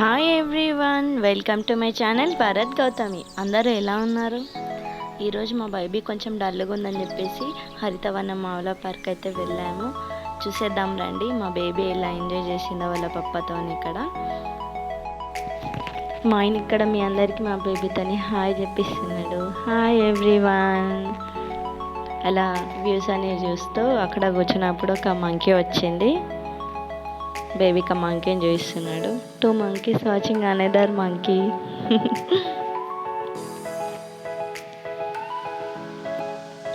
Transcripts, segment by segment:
Hi everyone welcome to my channel Bharat Gautami అందరూ ఎలా ఉన్నారు? ఈరోజు మా బైబీ కొంచెం డల్గా ఉందని చెప్పేసి హరితవనం మావల పార్క్ అయితే వెళ్ళాము. చూసేద్దాం రండి మా బేబీ ఎలా ఎంజాయ్ చేసిందో వాళ్ళ పప్పతో ఇక్కడ. మా ఆయన ఇక్కడ మీ అందరికీ మా బేబీతోని హాయ్ చెప్పిస్తున్నాడు. హాయ్ ఎవ్రీవన్ అలా వ్యూస్ అనేవి చూస్తూ అక్కడ కూర్చున్నప్పుడు ఒక మంకీ వచ్చింది. బేబీకి మంకీని చూపిస్తున్నాడు. Two monkeys watching another monkey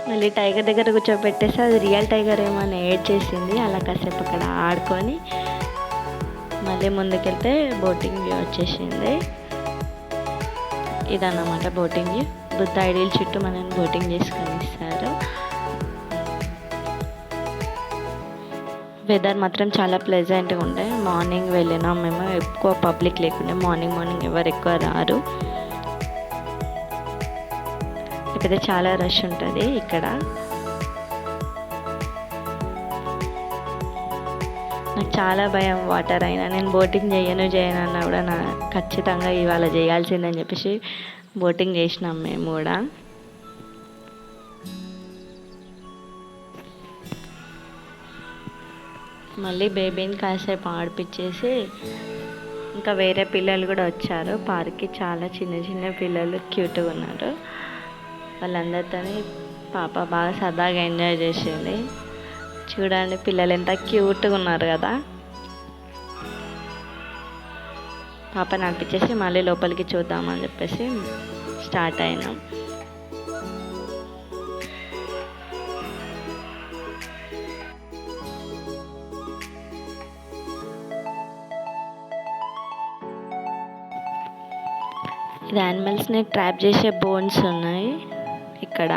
మళ్ళీ టైగర్ దగ్గర కూర్చోబెట్టేసి అది రియల్ టైగర్ ఏమో అని ఏడ్ చేసింది. అలా కాసేపు అక్కడ ఆడుకొని మళ్ళీ ముందుకెళ్తే బోటింగ్ వ్యూ వచ్చేసింది. ఇదన్నమాట బోటింగ్ వ్యూ బుద్ధ ఐడియల్ చుట్టూ మనం బోటింగ్ చేసుకొని ఇస్తారు. వెదర్ మాత్రం చాలా ప్లెజెంట్గా ఉండే. మార్నింగ్ వెళ్ళినాం మేము. ఎక్కువ పబ్లిక్ లేకుండే. మార్నింగ్ మార్నింగ్ ఎవరు ఎక్కువ రారు. ఇప్పుడైతే చాలా రష్ ఉంటుంది ఇక్కడ. నాకు చాలా భయం వాటర్ అయినా. నేను బోటింగ్ చేయను చేయను అన్నా కూడా నా ఖచ్చితంగా ఇవాళ చేయాల్సిందని చెప్పేసి బోటింగ్ చేసినాం మేము కూడా. మళ్ళీ బేబీని కాసేపు ఆడిపించేసి ఇంకా వేరే పిల్లలు కూడా వచ్చారు. పార్క్కి చాలా చిన్న చిన్న పిల్లలు క్యూట్గా ఉన్నారు. వాళ్ళందరితో పాప బాగా సరదాగా ఎంజాయ్ చేసింది. చూడండి పిల్లలు ఎంత క్యూట్గా ఉన్నారు కదా. పాప నడిపించేసి మళ్ళీ లోపలికి చూద్దామని చెప్పేసి స్టార్ట్ అయినాం. ఇది యానిమల్స్ని ట్రాప్ చేసే బోన్స్ ఉన్నాయి ఇక్కడ.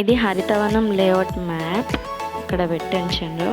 ఇది హరితవనం లేఅవుట్ మ్యాప్ ఇక్కడ పెట్టించండు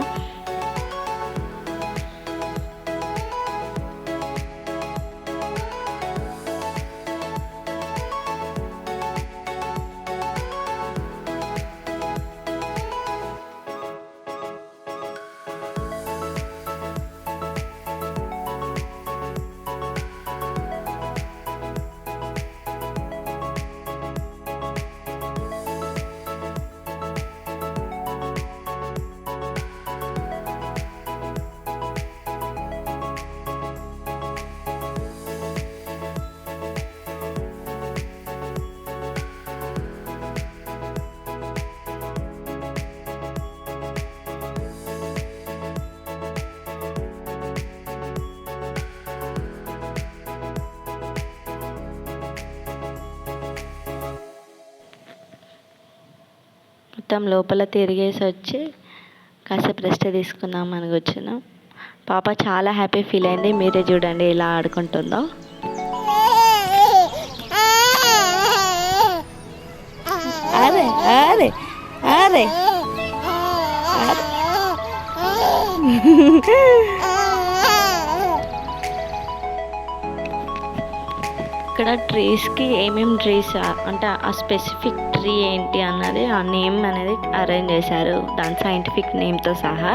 మొత్తం లోపల తిరిగేసి వచ్చి కాసేపు రెస్ట్ తీసుకుందాం అని వచ్చినాం పాప చాలా హ్యాపీ ఫీల్ అయింది. మీరే చూడండి ఎలా ఆడుకుంటుందో. అరే అరే అరే. ఇక్కడ ట్రీస్కి ఏమేమి ట్రీస్ అంటే ఆ స్పెసిఫిక్ ట్రీ ఏంటి అన్నది ఆ నేమ్ అనేది అరేంజ్ చేశారు. దాని సైంటిఫిక్ నేమ్తో సహా.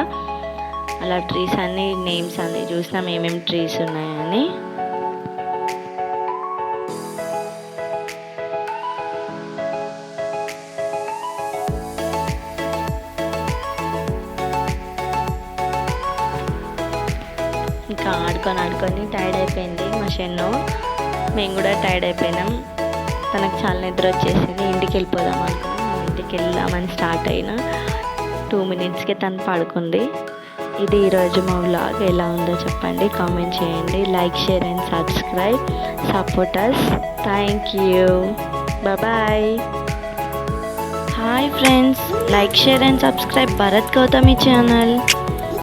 అలా ట్రీస్ అన్ని నేమ్స్ అన్ని చూసినాం ఏమేమి ట్రీస్ ఉన్నాయని. ఇంకా ఆడుకొని ఆడుకొని టైర్డ్ అయిపోయింది మా షెన్ను. మేము కూడా టైర్డ్ అయిపోయినాం. తనకు చాలా నిద్ర వచ్చేసింది. ఇంటికి వెళ్ళిపోదాం అనుకున్నాం. ఇంటికి వెళ్దామని స్టార్ట్ అయినా టూ మినిట్స్కి తను పడుకుంది. ఇది ఈరోజు మా వ్లాగ్ ఎలా ఉందో చెప్పండి. కామెంట్ చేయండి. Like share and subscribe supporters thank you bye hi friends like share and subscribe Bharat Gautami channel